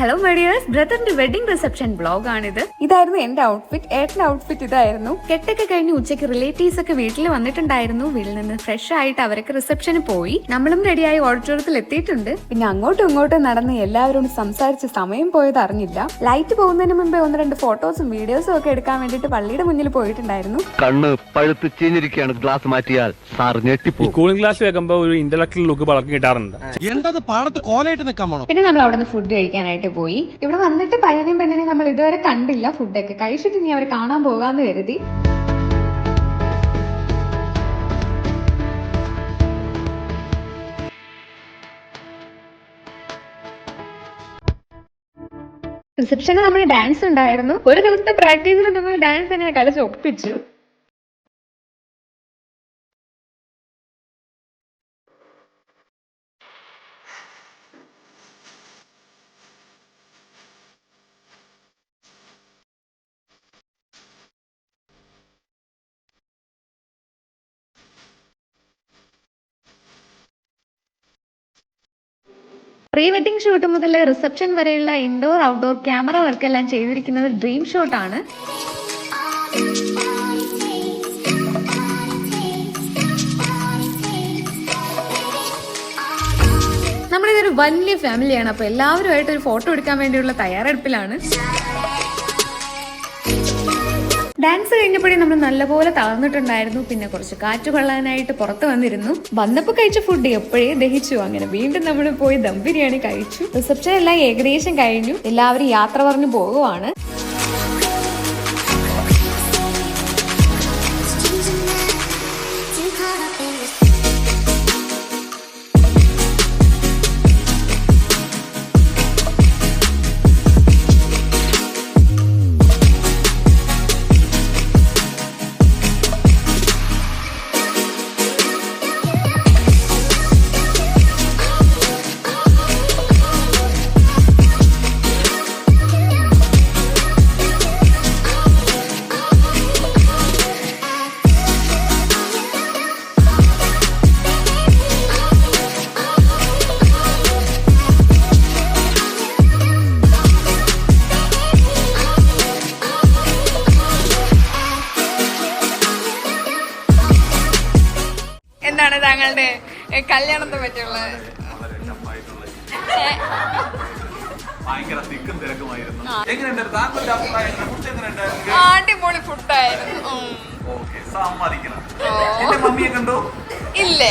Hello മെഡിയേഴ്സ് ബ്രദറിന്റെ wedding reception blog ഇത് ഇതായിരുന്നു എന്റെ ഔട്ട്ഫിറ്റ് ഏട്ടന്റെ ഔട്ട്ഫിറ്റ് ഇതായിരുന്നു. കെട്ടൊക്കെ കഴിഞ്ഞ് ഉച്ചയ്ക്ക് റിലേറ്റീവ്സ് ഒക്കെ വീട്ടിൽ വന്നിട്ടുണ്ടായിരുന്നു. വീട്ടിൽ നിന്ന് ഫ്രഷ് ആയിട്ട് അവരൊക്കെ റിസപ്ഷന് പോയി. നമ്മളും റെഡിയായി ഓഡിറ്റോറിയത്തിൽ എത്തിയിട്ടുണ്ട്. പിന്നെ അങ്ങോട്ടും ഇങ്ങോട്ടും നടന്ന് എല്ലാവരോടും സംസാരിച്ച് സമയം പോയത് അറിഞ്ഞില്ല. ലൈറ്റ് പോകുന്നതിന് മുമ്പേ ഒന്ന് രണ്ട് ഫോട്ടോസും വീഡിയോസും ഒക്കെ എടുക്കാൻ വേണ്ടിട്ട് പള്ളിയുടെ മുന്നിൽ പോയിട്ടുണ്ടായിരുന്നു. കണ്ണ് പഴുത്ത് ചീഞ്ഞിരിക്കുകയാണ്. ഗ്ലാസ് മാറ്റിയാൽ സാർ ഞെട്ടിപ്പോ കൂളിംഗ് ഗ്ലാസ് വെക്കുമ്പോൾ ഒരു ഇന്റലക്ച്വൽ ലുക്ക് പലർക്കും കിട്ടാറുണ്ട്. എന്തത് പാടത്ത് കോലയിട്ട് നിൽക്കാൻ പിന്നെ നമ്മൾ അവിടെ നിന്ന് ഫുഡ് കഴിക്കാനായിട്ട് പോയി. ഇവിടെ വന്നിട്ട് പയ്യനെയും പെണ്ണിനെയും നമ്മൾ ഇതുവരെ കണ്ടില്ല ഫുഡൊക്കെ കഴിച്ചിട്ട് ഇനി അവർ കാണാൻ പോകാന്ന് കരുതി. റിസപ്ഷനിൽ നമ്മൾ ഡാൻസ് ഉണ്ടായിരുന്നു. ഒരു ദിവസത്തെ പ്രാക്ടീസിൽ നമ്മൾ ഡാൻസ് തന്നെ കളിച്ച് ഒപ്പിച്ചു. പ്രീ വെഡിങ് ഷൂട്ട് മുതൽ റിസപ്ഷൻ വരെയുള്ള ഇൻഡോർ ഔട്ട്ഡോർ ക്യാമറ വർക്ക് എല്ലാം ചെയ്തിരിക്കുന്നത് ഡ്രീം ഷോട്ട് ആണ്. നമ്മളിതൊരു വലിയ ഫാമിലിയാണ് അപ്പൊ എല്ലാവരുമായിട്ട് ഒരു ഫോട്ടോ എടുക്കാൻ വേണ്ടിയുള്ള തയ്യാറെടുപ്പിലാണ്. ഡാൻസ് കഴിഞ്ഞപ്പോഴേ നമ്മൾ നല്ലപോലെ തളർന്നിട്ടുണ്ടായിരുന്നു. പിന്നെ കുറച്ച് കാറ്റ് കൊള്ളാനായിട്ട് പുറത്ത് വന്നിരുന്നു. വന്നപ്പോൾ കഴിച്ച ഫുഡ് എപ്പോഴേ ദഹിച്ചു. അങ്ങനെ വീണ്ടും നമ്മൾ പോയി ദം ബിരിയാണി കഴിച്ചു. റിസപ്ഷൻ എല്ലാം ഏകദേശം കഴിഞ്ഞു. എല്ലാവരും യാത്ര പറഞ്ഞു പോകുവാണ്. എന്താണ് താങ്കളുടെ കല്യാണത്തെ പറ്റിയുള്ള ഭയങ്കര തിക്കും തിരക്കുമായിരുന്നു. എങ്ങനെയുണ്ടായിരുന്നു താങ്കളുടെ അഭിപ്രായം ഫുഡ് എങ്ങനെയുണ്ടായിരുന്നു അടിപൊളി ഫുഡായിരുന്നു. ഓക്കെ സമ്മതിക്കണം. എന്റെ മമ്മിയെ കണ്ടോ? ഇല്ല.